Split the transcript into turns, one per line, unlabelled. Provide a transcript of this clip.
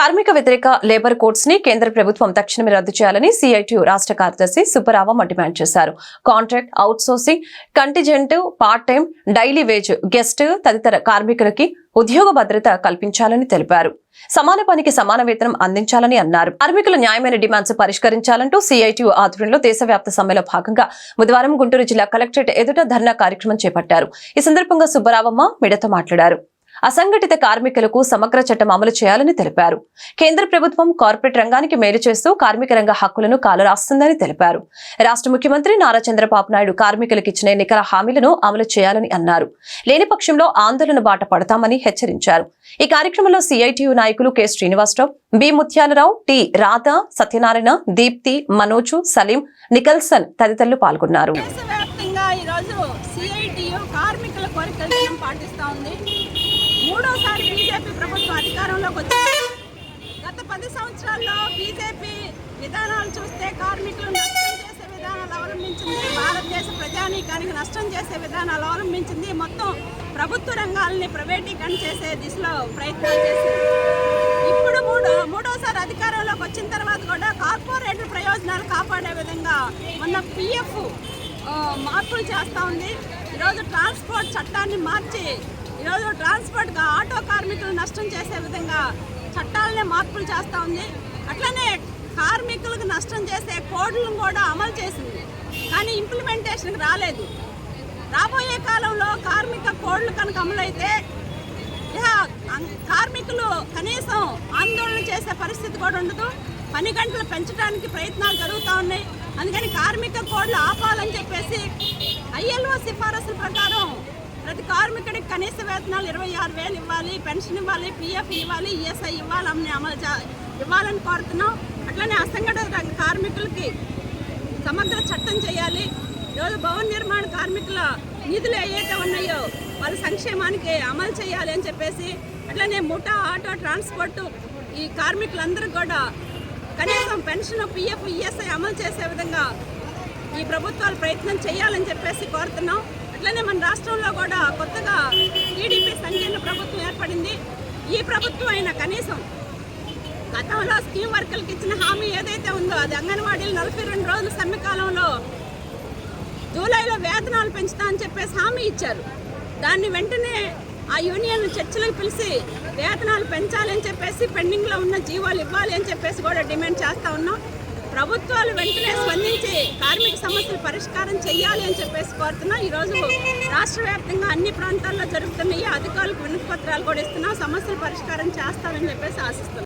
కార్మిక వ్యతిరేక లేబర్ కోడ్స్ని కేంద్ర ప్రభుత్వం తక్షణమే రద్దు చేయాలని సిఐటియు రాష్ట్ర కార్యదర్శి సుబ్బరావం డిమాండ్ చేశారు. Contract outsourcing contingent part time daily wage guest తదితర కార్మికులకి ఉద్యోగ భద్రత కల్పించాలని తెలిపారు. సమాన పనికి సమాన వేతనం అందించాలని అన్నారు. కార్మికుల న్యాయమైన డిమాండ్స్ పరిష్కరించాలంటూ సిఐటియు ఆధ్వర్యంలో దేశవ్యాప్త సమ్మెలో భాగంగా బుధవారం గుంటూరు జిల్లా కలెక్టరేట్ ఎదుట ధర్నా కార్యక్రమం చేపట్టారు. ఈ సందర్భంగా సుబ్బరావమ్మ మిడతో మాట్లాడారు. అసంఘటిత కార్మికులకు సమగ్ర చట్టం అమలు చేయాలని తెలిపారు. కేంద్ర ప్రభుత్వం కార్పొరేట్ రంగానికి మేలు చేస్తూ కార్మిక రంగ హక్కులను కాలరాస్తుందని తెలిపారు. రాష్ట్ర ముఖ్యమంత్రి నారా చంద్రబాబు నాయుడు కార్మికులకు ఇచ్చిన ఎన్నికల హామీలను అమలు చేయాలని అన్నారు. లేని పక్షంలో ఆందోళన బాట పడతామని హెచ్చరించారు. ఈ కార్యక్రమంలో సిఐటియు నాయకులు K. Srinivasarao B. Muthyalarao T. Radha Satyanarayana Deepti Manoj Salim Nicholson తదితరులు పాల్గొన్నారు.
దేశవ్యాప్తంగా సిఐటియు కార్మికుల ఉంది. బీజేపీ ప్రభుత్వం అధికారంలోకి వచ్చింది. గత పది సంవత్సరాల్లో బీజేపీ విధానాలు చూస్తే కార్మికులు నష్టం చేసే విధానాలు అవలంబించింది భారతదేశ ప్రజానీకానికి నష్టం చేసే విధానాలు అవలంబించింది. మొత్తం ప్రభుత్వ రంగాలని ప్రైవేటీకరణ చేసే దిశలో ప్రయత్నాలు చేసింది. ఇప్పుడు మూడో మూడోసారి అధికారంలోకి వచ్చిన తర్వాత కూడా కార్పొరేట్ ప్రయోజనాలు కాపాడే విధంగా మొన్న పిఎఫ్ మార్పులు చేస్తూ ఉంది. ఈరోజు ట్రాన్స్పోర్ట్ చట్టాన్ని మార్చి ఈరోజు ట్రాన్స్పోర్ట్గా ఆటో కార్మికులు నష్టం చేసే విధంగా చట్టాలనే మార్పులు చేస్తూ ఉంది. అట్లనే కార్మికులకు నష్టం చేసే కోడ్లను కూడా అమలు చేసింది. కానీ ఇంప్లిమెంటేషన్కి రాలేదు. రాబోయే కాలంలో కార్మిక కోడ్లు కనుక అమలైతే ఇక కార్మికులు కనీసం ఆందోళన చేసే పరిస్థితి కూడా ఉండదు. పని గంటలు పెంచడానికి ప్రయత్నాలు జరుగుతూ ఉన్నాయి. అందుకని కార్మిక కోడ్లు ఆపాలని చెప్పేసి ఐఎల్ఓ సిఫారసుల ప్రకారం ప్రతి కార్మికుడికి కనీస వేతనాలు ఇరవై ఆరు వేలు ఇవ్వాలి పెన్షన్ ఇవ్వాలి పిఎఫ్ ఇవ్వాలి ఈఎస్ఐ ఇవ్వాలని అమలు ఇవ్వాలని కోరుతున్నాం. అట్లనే అసంఘటిత రంగ కార్మికులకి సమగ్ర చట్టం చేయాలి. ఈరోజు భవన నిర్మాణ కార్మికుల నిధులు ఏవైతే ఉన్నాయో వాళ్ళ సంక్షేమానికి అమలు చేయాలి అని చెప్పేసి అట్లనే ముఠా ఆటో ట్రాన్స్పోర్టు ఈ కార్మికులందరూ కూడా కనీసం పెన్షన్ పిఎఫ్ ఈఎస్ఐ అమలు చేసే విధంగా ఈ ప్రభుత్వాలు ప్రయత్నం చేయాలని చెప్పేసి కోరుతున్నాం. అట్లనే మన రాష్ట్రంలో కూడా కొత్తగా టీడీపీ సంకీర్ణ ప్రభుత్వం ఏర్పడింది. ఈ ప్రభుత్వం అయినా కనీసం గతంలో స్కీమ్ వర్కర్లకు ఇచ్చిన హామీ ఏదైతే ఉందో అది అంగన్వాడీలు నలభై రెండు రోజుల సమ్మెకాలంలో జూలైలో వేతనాలు పెంచుతా అని చెప్పేసి హామీ ఇచ్చారు. దాన్ని వెంటనే ఆ యూనియన్ చర్చలకు పిలిచి వేతనాలు పెంచాలని చెప్పేసి పెండింగ్లో ఉన్న జీవోలు ఇవ్వాలి అని చెప్పేసి కూడా డిమాండ్ చేస్తూ ఉన్నాం. ప్రభుత్వాలు వెంటనే స్పందించి కార్మిక సమస్యలు పరిష్కారం చేయాలి అని చెప్పేసి కోరుతున్నా. ఈరోజు రాష్ట్ర వ్యాప్తంగా అన్ని ప్రాంతాల్లో జరుగుతున్నాయి అధికారులకు వినతి పత్రాలు కూడా ఇస్తున్నాం. సమస్యలు పరిష్కారం చేస్తామని చెప్పేసి ఆశిస్తున్నాం.